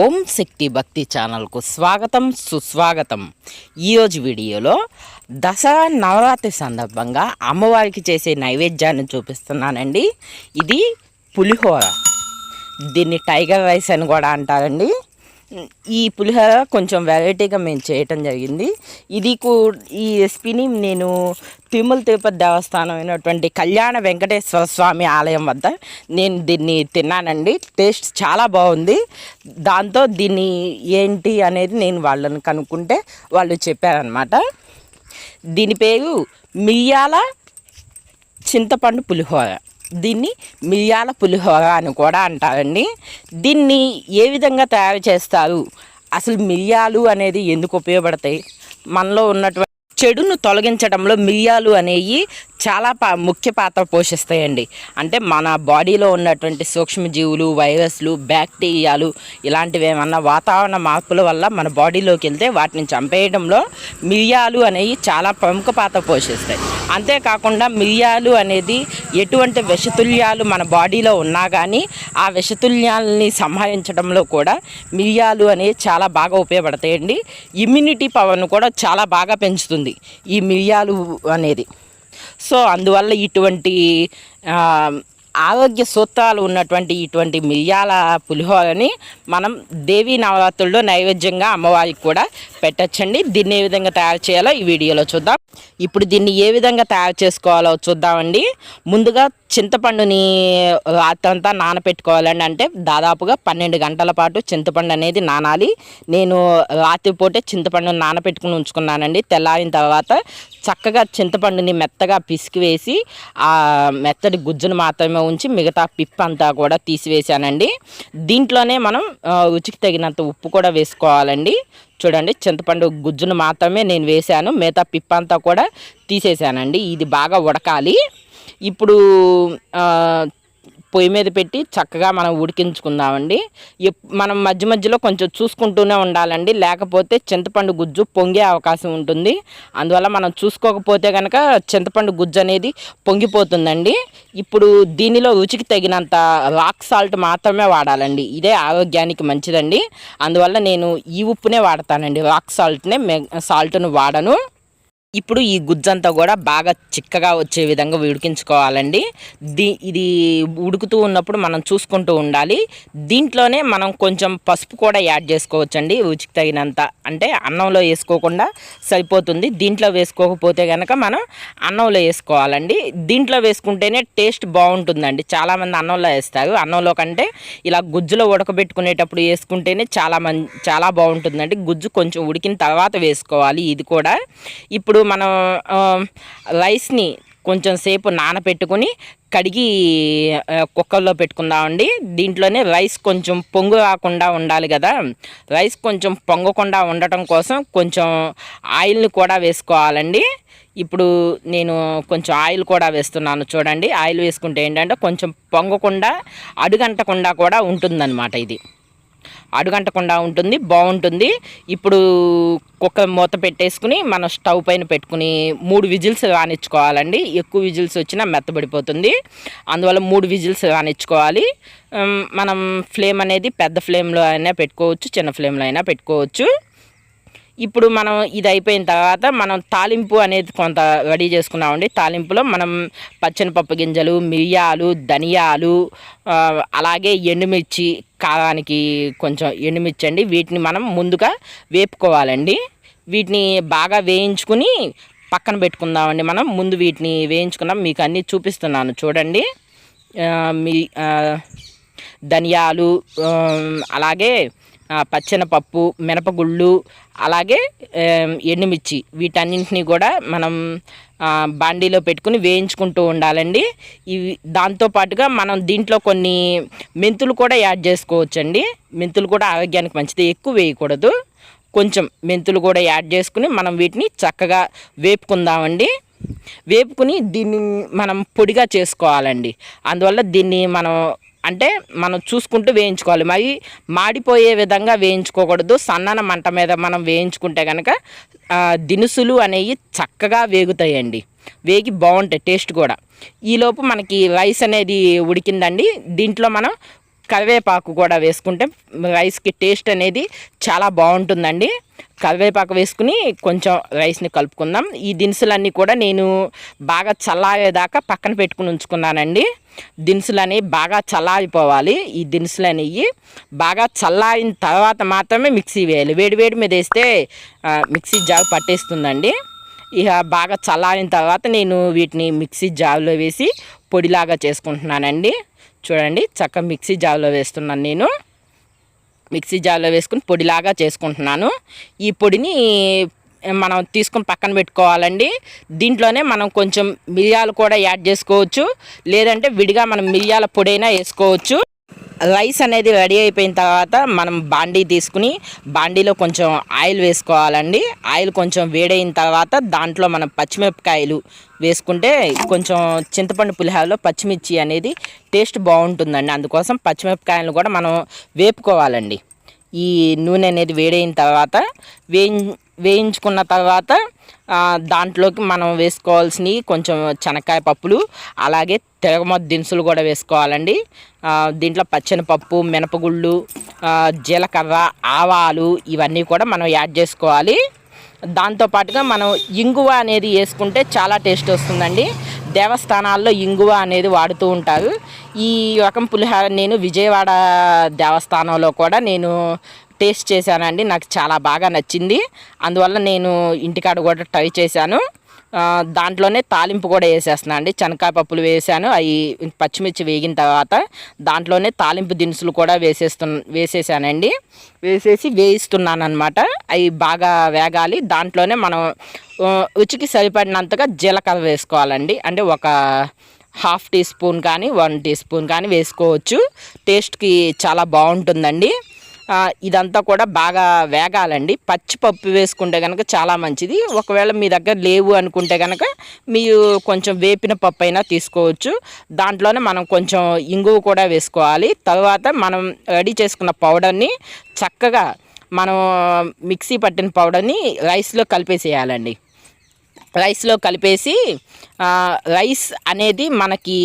ఓం శక్తి భక్తి ఛానల్కు స్వాగతం సుస్వాగతం. ఈరోజు వీడియోలో దసరా నవరాత్రి సందర్భంగా అమ్మవారికి చేసే నైవేద్యాన్ని చూపిస్తున్నానండి. ఇది పులిహోర. దీన్ని టైగర్ రైస్ అని కూడా అంటారండి. ఈ పులిహోర కొంచెం వెరైటీగా మేము చేయటం జరిగింది. ఇది కూ ఈ రెసిపీని నేను తిరుమల తిరుపతి దేవస్థానం అయినటువంటి కళ్యాణ వెంకటేశ్వర స్వామి ఆలయం వద్ద నేను దీన్ని తిన్నానండి. టేస్ట్ చాలా బాగుంది. దాంతో దీన్ని ఏంటి అనేది నేను వాళ్ళని కనుక్కుంటే వాళ్ళు చెప్పారనమాట దీని పేరు మిరియాల చింతపండు పులిహోర. దీన్ని మిరియాల పులిహోర అని కూడా అంటారండి. దీన్ని ఏ విధంగా తయారు చేస్తారు? అసలు మిరియాలు అనేది ఎందుకు ఉపయోగపడతాయి? మనలో ఉన్నటువంటి చెడును తొలగించడంలో మిరియాలు అనేవి చాలా పా ముఖ్య పాత్ర పోషిస్తాయండి. అంటే మన బాడీలో ఉన్నటువంటి సూక్ష్మజీవులు వైరస్లు బ్యాక్టీరియాలు ఇలాంటివి ఏమన్నా వాతావరణ మార్పుల వల్ల మన బాడీలోకి వెళ్తే వాటిని చంపేయడంలో మిరియాలు అనేవి చాలా ప్రముఖ పాత్ర పోషిస్తాయి. అంతేకాకుండా మిరియాలు అనేది ఎటువంటి విషతుల్యాలు మన బాడీలో ఉన్నా కానీ ఆ విషతుల్యాలని సంహరించడంలో కూడా మిరియాలు అనేవి చాలా బాగా ఉపయోగపడతాయండి. ఇమ్యూనిటీ పవర్ను కూడా చాలా బాగా పెంచుతుంది ఈ మిరియాలు అనేది. సో అందువల్ల ఇటువంటి ఆరోగ్య సూత్రాలు ఉన్నటువంటి ఇటువంటి మిరియాల పులిహోరని మనం దేవీ నవరాత్రుల్లో నైవేద్యంగా అమ్మవారికి కూడా పెట్టచ్చండి. దీన్ని ఏ విధంగా తయారు చేయాలో ఈ వీడియోలో చూద్దాం. ఇప్పుడు దీన్ని ఏ విధంగా తయారు చేసుకోవాలో చూద్దామండి. ముందుగా చింతపండుని అతంతా నానపెట్టుకోవాలండి. అంటే దాదాపుగా పన్నెండు గంటల పాటు చింతపండు అనేది నానాలి. నేను రాత్రిపూటే చింతపండుని నానపెట్టుకుని ఉంచుకున్నానండి. తెల్లారిన తర్వాత చక్కగా చింతపండుని మెత్తగా పిసికి వేసి ఆ మెత్తటి గుజ్జును మాత్రమే ఉంచి మిగతా పిప్ అంతా కూడా తీసివేశానండి. దీంట్లోనే మనం రుచికి తగినంత ఉప్పు కూడా వేసుకోవాలండి. చూడండి చింతపండు గుజ్జును మాత్రమే నేను వేశాను. మిగతా పిప్పంతా కూడా తీసేసానండి ఇది బాగా ఉడకాలి. ఇప్పుడు పొయ్యి మీద పెట్టి చక్కగా మనం ఉడికించుకుందామండి. మనం మధ్య మధ్యలో కొంచెం చూసుకుంటూనే ఉండాలండి. లేకపోతే చింతపండు గుజ్జు పొంగే అవకాశం ఉంటుంది. అందువల్ల మనం చూసుకోకపోతే కనుక చింతపండు గుజ్జు అనేది పొంగిపోతుందండి. ఇప్పుడు దీనిలో రుచికి తగినంత రాక్ సాల్ట్ మాత్రమే వాడాలండి. ఇదే ఆరోగ్యానికి మంచిదండి. అందువల్ల నేను ఈ ఉప్పునే వాడతానండి. రాక్ సాల్ట్నే మె సాల్ట్ను వాడను. ఇప్పుడు ఈ గుజ్జంతా కూడా బాగా చిక్కగా వచ్చే విధంగా ఉడికించుకోవాలండి. దీ ఇది ఉడుకుతూ ఉన్నప్పుడు మనం చూసుకుంటూ ఉండాలి. దీంట్లోనే మనం కొంచెం పసుపు కూడా యాడ్ చేసుకోవచ్చండి రుచికి తగినంత. అంటే అన్నంలో వేసుకోకుండా సరిపోతుంది. దీంట్లో వేసుకోకపోతే కనుక మనం అన్నంలో వేసుకోవాలండి. దీంట్లో వేసుకుంటేనే టేస్ట్ బాగుంటుందండి. చాలామంది అన్నంలో వేస్తారు. అన్నంలో కంటే ఇలా గుజ్జులో ఉడకబెట్టుకునేటప్పుడు వేసుకుంటేనే చాలా మం చాలా బాగుంటుందండి. గుజ్జు కొంచెం ఉడికిన తర్వాత వేసుకోవాలి. ఇది కూడా ఇప్పుడు మనం రైస్ని కొంచెం సేపు నానపెట్టుకుని కడిగి కుక్కర్లో పెట్టుకుందామండి. దీంట్లోనే రైస్ కొంచెం పొంగు రాకుండా ఉండాలి కదా. రైస్ కొంచెం పొంగకుండా ఉండటం కోసం కొంచెం ఆయిల్ని కూడా వేసుకోవాలండి. ఇప్పుడు నేను కొంచెం ఆయిల్ కూడా వేస్తున్నాను చూడండి. ఆయిల్ వేసుకుంటే ఏంటంటే కొంచెం పొంగకుండా అడుగంటకుండా కూడా ఉంటుందన్నమాట ఇది. అడుగంటకుండా ఉంటుంది బాగుంటుంది. ఇప్పుడు కుక్క మూత పెట్టేసుకుని మనం స్టవ్ పైన పెట్టుకుని మూడు విజిల్స్ రానిచ్చుకోవాలండి ఎక్కువ విజిల్స్ వచ్చినా మెత్తబడిపోతుంది. అందువల్ల మూడు విజిల్స్ రానిచ్చుకోవాలి మనం ఫ్లేమ్ అనేది పెద్ద ఫ్లేమ్లో అయినా పెట్టుకోవచ్చు చిన్న ఫ్లేమ్లో అయినా పెట్టుకోవచ్చు. ఇప్పుడు మనం ఇది అయిపోయిన తర్వాత మనం తాలింపు అనేది కొంత రెడీ చేసుకున్నామండి. తాలింపులో మనం పచ్చనిపప్పు గింజలు మిరియాలు ధనియాలు అలాగే ఎండుమిర్చి కారానికి కొంచెం ఎండుమిర్చి అండి. వీటిని మనం ముందుగా వేపుకోవాలండి. వీటిని బాగా వేయించుకుని పక్కన పెట్టుకుందామండి మనం. ముందు వీటిని వేయించుకున్నాం. మీకు అన్నీ చూపిస్తున్నాను చూడండి. మీ ధనియాలు అలాగే పచ్చెనపప్పు మినపగుళ్ళు అలాగే ఎండుమిర్చి. వీటన్నింటినీ కూడా మనం బాండీలో పెట్టుకుని వేయించుకుంటూ ఉండాలండి. ఇవి దాంతోపాటుగా మనం దీంట్లో కొన్ని మెంతులు కూడా యాడ్ చేసుకోవచ్చండి. మెంతులు కూడా ఆరోగ్యానికి మంచిది. ఎక్కువ వేయకూడదు. కొంచెం మెంతులు కూడా యాడ్ చేసుకుని మనం వీటిని చక్కగా వేపుకుందామండి. వేపుకుని దీన్ని మనం పొడిగా చేసుకోవాలండి. అందువల్ల దీన్ని మనం అంటే మనం చూసుకుంటూ వేయించుకోవాలి. మరి మాడిపోయే విధంగా వేయించుకోకూడదు. సన్నన మంట మీద మనం వేయించుకుంటే కనుక దినుసులు అనేవి చక్కగా వేగుతాయండి. వేగి బాగుంటాయి టేస్ట్ కూడా. ఈలోపు మనకి రైస్ అనేది ఉడికిందండి. దీంట్లో మనం కరివేపాకు కూడా వేసుకుంటే రైస్కి టేస్ట్ అనేది చాలా బాగుంటుందండి. కరివేపాకు వేసుకుని కొంచెం రైస్ని కలుపుకుందాం. ఈ దినుసులన్నీ కూడా నేను బాగా చల్లారేదాకా పక్కన పెట్టుకుని ఉంచుకున్నానండి. దినుసులు అనేవి బాగా చల్లారిపోవాలి. ఈ దినుసులు అనేవి బాగా చల్లారిన తర్వాత మాత్రమే మిక్సీ వేయాలి. వేడి వేడి మీద వేస్తే మిక్సీ జార్ పట్టేస్తుందండి. ఇక బాగా చల్లారిన తర్వాత నేను వీటిని మిక్సీ జార్లో వేసి పొడిలాగా చేసుకుంటున్నానండి. చూడండి చక్కగా మిక్సీ జార్లో వేస్తున్నాను నేను. మిక్సీ జార్లో వేసుకుని పొడిలాగా చేసుకుంటున్నాను. ఈ పొడిని మనం తీసుకొని పక్కన పెట్టుకోవాలండి. దీంట్లోనే మనం కొంచెం మిరియాలు కూడా యాడ్ చేసుకోవచ్చు. లేదంటే విడిగా మనం మిరియాల పొడైనా వేసుకోవచ్చు. రైస్ అనేది రెడీ అయిపోయిన తర్వాత మనం బాండీ తీసుకుని బాండీలో కొంచెం ఆయిల్ వేసుకోవాలండి. ఆయిల్ కొంచెం వేడైన తర్వాత దాంట్లో మనం పచ్చిమిరపకాయలు వేసుకుంటే కొంచెం చింతపండు పులిహారలో పచ్చిమిర్చి అనేది టేస్ట్ బాగుంటుందండి. అందుకోసం పచ్చిమిరపకాయలను కూడా మనం వేపుకోవాలండి. ఈ నూనె అనేది వేడైన తర్వాత వేయి వేయించుకున్న తర్వాత దాంట్లోకి మనం వేసుకోవాల్సినవి కొంచెం శనక్కాయ పప్పులు అలాగే తిరగమొద్ద దినుసులు కూడా వేసుకోవాలండి. దీంట్లో పచ్చనిపప్పు మినపగుళ్ళు జీలకర్ర ఆవాలు ఇవన్నీ కూడా మనం యాడ్ చేసుకోవాలి. దాంతోపాటుగా మనం ఇంగువ అనేది వేసుకుంటే చాలా టేస్ట్ వస్తుందండి. దేవస్థానాల్లో ఇంగువ అనేది వాడుతూ ఉంటారు. ఈ రకం పులిహార నేను విజయవాడ దేవస్థానంలో కూడా నేను టేస్ట్ చేశానండి. నాకు చాలా బాగా నచ్చింది. అందువల్ల నేను ఇంటికాడ కూడా ట్రై చేశాను. దాంట్లోనే తాలింపు కూడా వేసేస్తున్నాను అండి. శనక్కాయ పప్పులు వేసాను. అవి పచ్చిమిర్చి వేగిన తర్వాత దాంట్లోనే తాలింపు దినుసులు కూడా వేసేస్తు వేసేసానండి. వేసేసి వేయిస్తున్నాను అనమాట అవి బాగా వేగాలి. దాంట్లోనే మనం రుచికి సరిపడినంతగా జీలకర్ర వేసుకోవాలండి. అంటే ఒక హాఫ్ టీ స్పూన్ కానీ వన్ టీ స్పూన్ కానీ వేసుకోవచ్చు. టేస్ట్కి చాలా బాగుంటుందండి. ఇదంతా కూడా బాగా వేగాలండి. పచ్చిపప్పు వేసుకుంటే కనుక చాలా మంచిది. ఒకవేళ మీ దగ్గర లేవు అనుకుంటే కనుక మీరు కొంచెం వేపిన పప్పు అయినా తీసుకోవచ్చు. దాంట్లోనే మనం కొంచెం ఇంగువ కూడా వేసుకోవాలి. తర్వాత మనం రెడీ చేసుకున్న పౌడర్ని చక్కగా మనం మిక్సీ పట్టిన పౌడర్ని రైస్లో కలిపేసేయాలండి. రైస్లో కలిపేసి రైస్ అనేది మనకి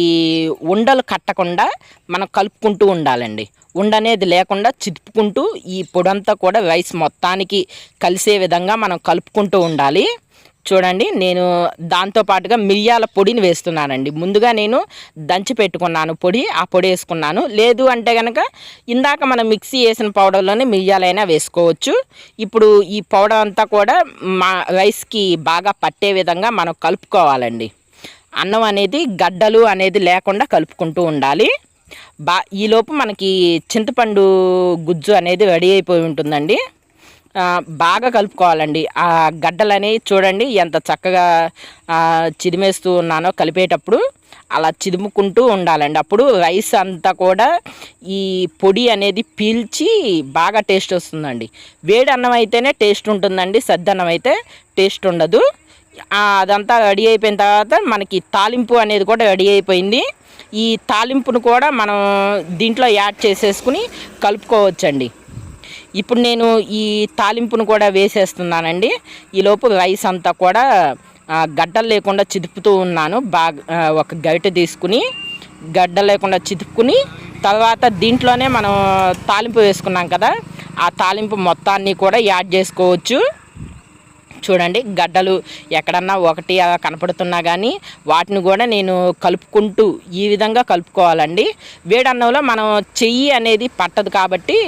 ఉండలు కట్టకుండా మనం కలుపుకుంటూ ఉండాలండి. ఉండ అనేది లేకుండా చితుపుకుంటూ ఈ పొడంతా కూడా రైస్ మొత్తానికి కలిసే విధంగా మనం కలుపుకుంటూ ఉండాలి. చూడండి నేను దాంతో పాటుగా మిరియాల పొడిని వేస్తున్నానండి. ముందుగా నేను దంచి పెట్టుకున్నాను పొడి ఆ పొడి వేసుకున్నాను. లేదు అంటే కనుక ఇందాక మనం మిక్సీ వేసిన పౌడర్లోనే మిరియాలైనా వేసుకోవచ్చు. ఇప్పుడు ఈ పౌడర్ అంతా కూడా మా రైస్కి బాగా పట్టే విధంగా మనం కలుపుకోవాలండి. అన్నం అనేది గడ్డలు అనేది లేకుండా కలుపుకుంటూ ఉండాలి. బా ఈలోపు మనకి చింతపండు గుజ్జు అనేది రెడీ అయిపోయి ఉంటుందండి. బాగా కలుపుకోవాలండి. ఆ గడ్డలు అనేవి చూడండి ఎంత చక్కగా చిదిమేస్తూ ఉన్నానో కలిపేటప్పుడు అలా చిదుముకుంటూ ఉండాలండి. అప్పుడు రైస్ అంతా కూడా ఈ పొడి అనేది పీల్చి బాగా టేస్ట్ వస్తుందండి. వేడి అన్నం అయితేనే టేస్ట్ ఉంటుందండి సద్దన్నం అయితే టేస్ట్ ఉండదు. అదంతా రెడీ అయిపోయిన తర్వాత మనకి తాలింపు అనేది కూడా రెడీ అయిపోయింది. ఈ తాలింపును కూడా మనం దీంట్లో యాడ్ చేసేసుకుని కలుపుకోవచ్చండి. ఇప్పుడు నేను ఈ తాలింపును కూడా వేసేస్తున్నానండి. ఈలోపు రైస్ అంతా కూడా గడ్డలు లేకుండా చిదుపుతూ ఉన్నాను. బాగా ఒక గరిటె తీసుకుని గడ్డ లేకుండా చిదుపుకుని తర్వాత దీంట్లోనే మనం తాలింపు వేసుకున్నాం కదా ఆ తాలింపు మొత్తాన్ని కూడా యాడ్ చేసుకోవచ్చు. చూడండి గడ్డలు ఎక్కడన్నా ఒకటి అలా కనపడుతున్నా కానీ వాటిని కూడా నేను కలుపుకుంటూ ఈ విధంగా కలుపుకోవాలండి. వేడన్నంలో మనం చెయ్యి అనేది పట్టదు కాబట్టి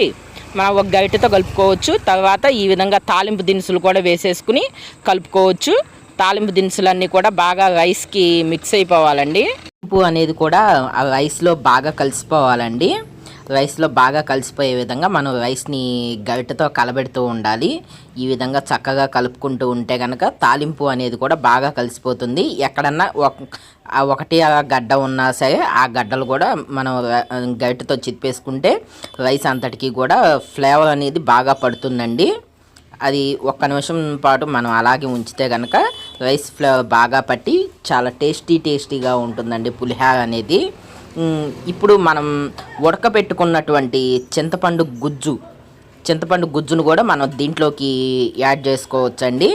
మనం ఒక గరిటెతో కలుపుకోవచ్చు. తర్వాత ఈ విధంగా తాలింపు దినుసులు కూడా వేసేసుకుని కలుపుకోవచ్చు. తాలింపు దినుసులన్నీ కూడా బాగా రైస్కి మిక్స్ అయిపోవాలండి. ఉప్పు అనేది కూడా ఆ రైస్లో బాగా కలిసిపోవాలండి. రైస్లో బాగా కలిసిపోయే విధంగా మనం రైస్ని గరిటతో కలబెడుతూ ఉండాలి. ఈ విధంగా చక్కగా కలుపుకుంటూ ఉంటే కనుక తాలింపు అనేది కూడా బాగా కలిసిపోతుంది. ఎక్కడన్నా ఒక ఒకటి ఆ గడ్డ ఉన్నా సరే ఆ గడ్డలు కూడా మనం గరిటతో చిప్పేసుకుంటే రైస్ అంతటికి కూడా ఫ్లేవర్ అనేది బాగా పడుతుందండి. అది ఒక్క నిమిషం పాటు మనం అలాగే ఉంచితే కనుక రైస్ ఫ్లేవర్ బాగా పట్టి చాలా టేస్టీ టేస్టీగా ఉంటుందండి పులిహార అనేది. ఇప్పుడు మనం ఉడకపెట్టుకున్నటువంటి చింతపండు గుజ్జు చింతపండు గుజ్జును కూడా మనం దీంట్లోకి యాడ్ చేసుకోవచ్చండి.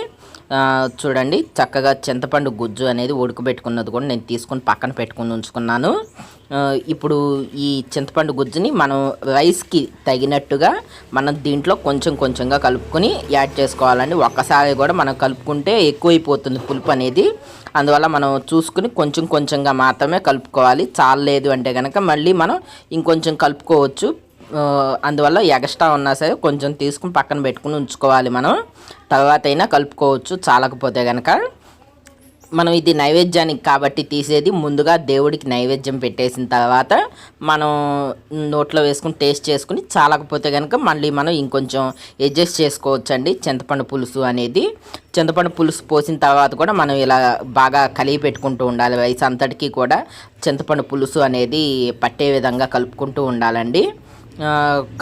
చూడండి చక్కగా చింతపండు గుజ్జు అనేది ఉడకబెట్టుకున్నది కూడా నేను తీసుకొని పక్కన పెట్టుకుని ఉంచుకున్నాను. ఇప్పుడు ఈ చింతపండు గుజ్జుని మనం రైస్కి తగినట్టుగా మనం దీంట్లో కొంచెం కొంచెంగా కలుపుకొని యాడ్ చేసుకోవాలండి. ఒక్కసారి కూడా మనం కలుపుకుంటే ఎక్కువైపోతుంది పులుపు అనేది. అందువల్ల మనం చూసుకుని కొంచెం కొంచెంగా మాత్రమే కలుపుకోవాలి. చాలలేదు అంటే కనుక మళ్ళీ మనం ఇంకొంచెం కలుపుకోవచ్చు. అందువల్ల ఎక్స్ట్రా ఉన్నా సరే కొంచెం తీసుకుని పక్కన పెట్టుకుని ఉంచుకోవాలి మనం. తర్వాత అయినా కలుపుకోవచ్చు చాలకపోతే కనుక మనం ఇది నైవేద్యానికి కాబట్టి తీసేది ముందుగా దేవుడికి నైవేద్యం పెట్టేసిన తర్వాత మనం నోట్లో వేసుకుని టేస్ట్ చేసుకుని చాలకపోతే కనుక మళ్ళీ మనం ఇంకొంచెం అడ్జస్ట్ చేసుకోవచ్చండి చింతపండు పులుసు అనేది. చింతపండు పులుసు పోసిన తర్వాత కూడా మనం ఇలా బాగా కలిగి పెట్టుకుంటూ ఉండాలి. వయసు అంతటికీ కూడా చింతపండు పులుసు అనేది పట్టే విధంగా కలుపుకుంటూ ఉండాలండి.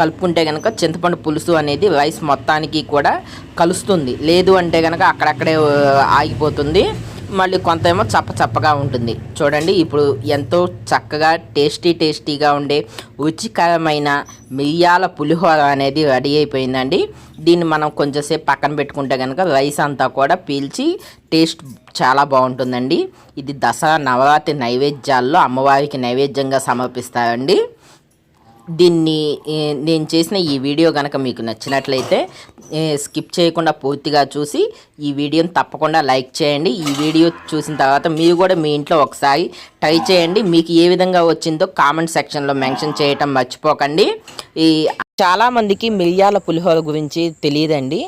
కలుపుకుంటే కనుక చింతపండు పులుసు అనేది రైస్ మొత్తానికి కూడా కలుస్తుంది. లేదు అంటే కనుక అక్కడక్కడే ఆగిపోతుంది. మళ్ళీ కొంత ఏమో చప్ప చప్పగా ఉంటుంది. చూడండి ఇప్పుడు ఎంతో చక్కగా టేస్టీ టేస్టీగా ఉండే రుచికరమైన మిరియాల పులిహోర అనేది రెడీ అయిపోయిందండి. దీన్ని మనం కొంచెంసేపు పక్కన పెట్టుకుంటే కనుక రైస్ అంతా కూడా పీల్చి టేస్ట్ చాలా బాగుంటుందండి. ఇది దసరా నవరాత్రి నైవేద్యాల్లో అమ్మవారికి నైవేద్యంగా సమర్పిస్తారండి. దీన్ని నేను చేసిన ఈ వీడియో కనుక మీకు నచ్చినట్లయితే స్కిప్ చేయకుండా పూర్తిగా చూసి ఈ వీడియోని తప్పకుండా లైక్ చేయండి. ఈ వీడియో చూసిన తర్వాత మీరు కూడా మీ ఇంట్లో ఒకసారి ట్రై చేయండి. మీకు ఏ విధంగా వచ్చిందో కామెంట్ సెక్షన్లో మెన్షన్ చేయటం మర్చిపోకండి. ఈ చాలామందికి మిరియాల పులిహోర గురించి తెలియదండి.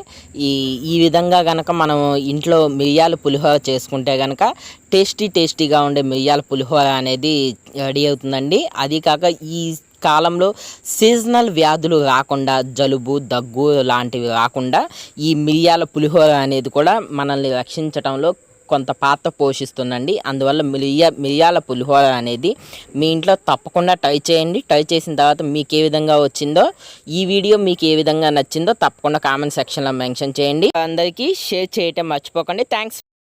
ఈ ఈ విధంగా కనుక మనం ఇంట్లో మిరియాల పులిహోర చేసుకుంటే కనుక టేస్టీ టేస్టీగా ఉండే మిరియాల పులిహోర అనేది రెడీ అవుతుందండి. అది కాక ఈ కాలంలో సీజనల్ వ్యాధులు రాకుండా జలుబు దగ్గు లాంటివి రాకుండా ఈ మిరియాల పులిహోర అనేది కూడా మనల్ని రక్షించడంలో కొంత పాత్ర పోషిస్తుందండి. అందువల్ల మిరియా మిరియాల పులిహోర అనేది మీ ఇంట్లో తప్పకుండా ట్రై చేయండి. ట్రై చేసిన తర్వాత మీకు ఏ విధంగా వచ్చిందో ఈ వీడియో మీకు ఏ విధంగా నచ్చిందో తప్పకుండా కామెంట్ సెక్షన్లో మెన్షన్ చేయండి. అందరికీ షేర్ చేయటం మర్చిపోకండి. థ్యాంక్స్